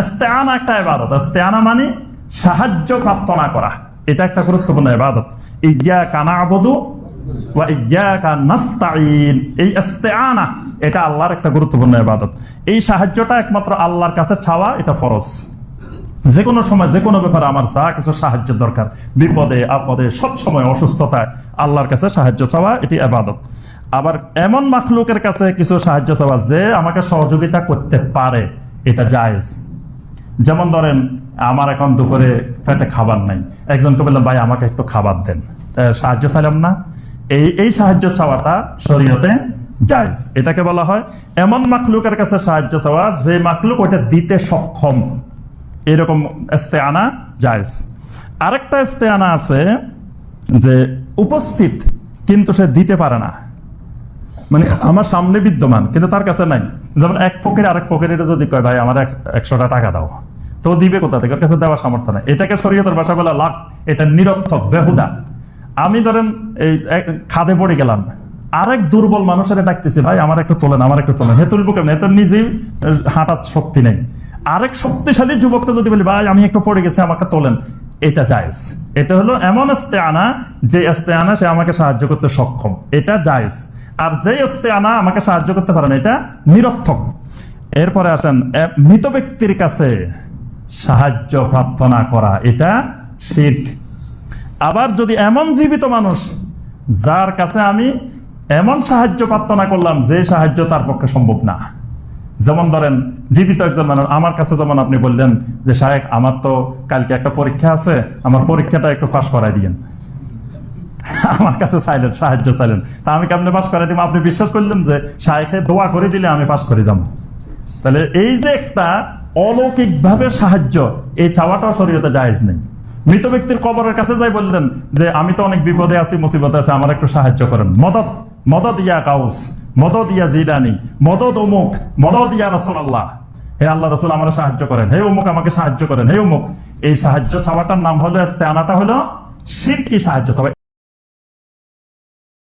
ইস্তেআনা একটা ইবাদত। ইস্তেআনা মানে সাহায্য প্রার্থনা করা। এটা একটা গুরুত্বপূর্ণ ইবাদত। ইয়া কানা আবদু ইয়াকা নাস্তাইন এই এটা আল্লাহর একটা গুরুত্বপূর্ণ এই সাহায্যটা একমাত্র আল্লাহর কাছে চাওয়া, এটা ফরজ। যে কোনো সময় যে কোনো ব্যাপারে আমার যা কিছু সাহায্যের দরকার, বিপদে, আপদে, সব সময় অসুস্থতায়, আল্লাহর কাছে সাহায্য চাওয়া, এটি আবাদত আবার এমন মাখলুকের কাছে কিছু সাহায্য চাওয়া যে আমাকে সহযোগিতা করতে পারে। এটা জায়েজ। যেমন ধরেন, আমার এখন দুপুরে পেটে খাবার নাই। একজনকে বললাম, ভাই, আমাকে একটু খাবার দেন। সাহায্য চাইলাম না। এই এই সাহায্য চাওয়াটা শরীয়তে জায়েজ। এটাকে বলা হয় এমন মাখলুকের কাছে সাহায্য চাওয়া যে মাখলুক ওটা দিতে সক্ষম। এরকম এস্তে আনা জায়েজ। আরেকটা এস্তে আনা আছে যে উপস্থিত কিন্তু সে দিতে পারে না। মানে আমার সামনে বিদ্যমান, কিন্তু তার কাছে নাই। যেমন এক ফকির আরেক ফকিরের যদি কয়, ভাই, আমার এক- একশোটা টাকা দাও। তো দিবে কোথা থেকে? কাছে দেওয়ার সামর্থ্য নাই। এটাকে শরীয়তের ভাষা বলা লাখ এটা নিরর্থক, বেহুদা। আমি ধরেন এই খাদে পড়ে গেলাম। আরেক দুর্বল মানুষের ডাকতেছি, ভাই, আমার একটু তোলেন, আমার একটু তোলেন। হে তুলবো কেমন? এত নিজেই হাঁটার শক্তি নেই। আরেক শক্তিশালী যুবককে যদি বলি, ভাই, আমি একটু পড়ে গেছি, আমাকে তোলেন। এটা জায়েজ। এটা হলো এমন আস্তে আনা যে আস্তে আনা সে আমাকে সাহায্য করতে সক্ষম। এটা জায়েজ। আর যে আনা আমাকে সাহায্য করতে পারে না, এটা নিরর্থক। এরপরে আসেন মৃত ব্যক্তির কাছে সাহায্য প্রার্থনা করা, এটা শির্ক। আবার যদি এমন জীবিত মানুষ, যার কাছে আমি এমন সাহায্য প্রার্থনা করলাম, যে সাহায্য তার পক্ষে সম্ভব না। যেমন ধরেন, জীবিত একজন মানুষ, আমার কাছে যেমন আপনি বললেন যে সাহেব আমার তো কালকে একটা পরীক্ষা আছে, আমার পরীক্ষাটা একটু পাশ করাই দিয়েন। আমার কাছে চাইলেন সাহায্য চাইলেন তা আমি কেমনে পাশ করাই দিব? আপনি বিশ্বাস করলেন যে সাহেখে দোয়া করে দিলে আমি পাশ করে যাব। তাহলে এই যে একটা অলৌকিক ভাবে সাহায্য, এই চাওয়াটাও শরীয়তে জায়েজ নেই। মৃত ব্যক্তির কবরের কাছে যাই বললেন যে, আমি তো অনেক বিপদে আছি, মুসিবতে আছে, আমার একটু সাহায্য করেন। মদত মদত ইয়া কাউস মদত ইয়া জিদানি মদত অমুক মদত ইয়া রসুল্লাহ হে আল্লাহ রসুল আমার সাহায্য করেন। হে অমুক, আমাকে সাহায্য করেন। হে অমুক। এই সাহায্য চাওয়াটার নাম হলো আনাটা হলো শিরকি সাহায্য চাওয়া।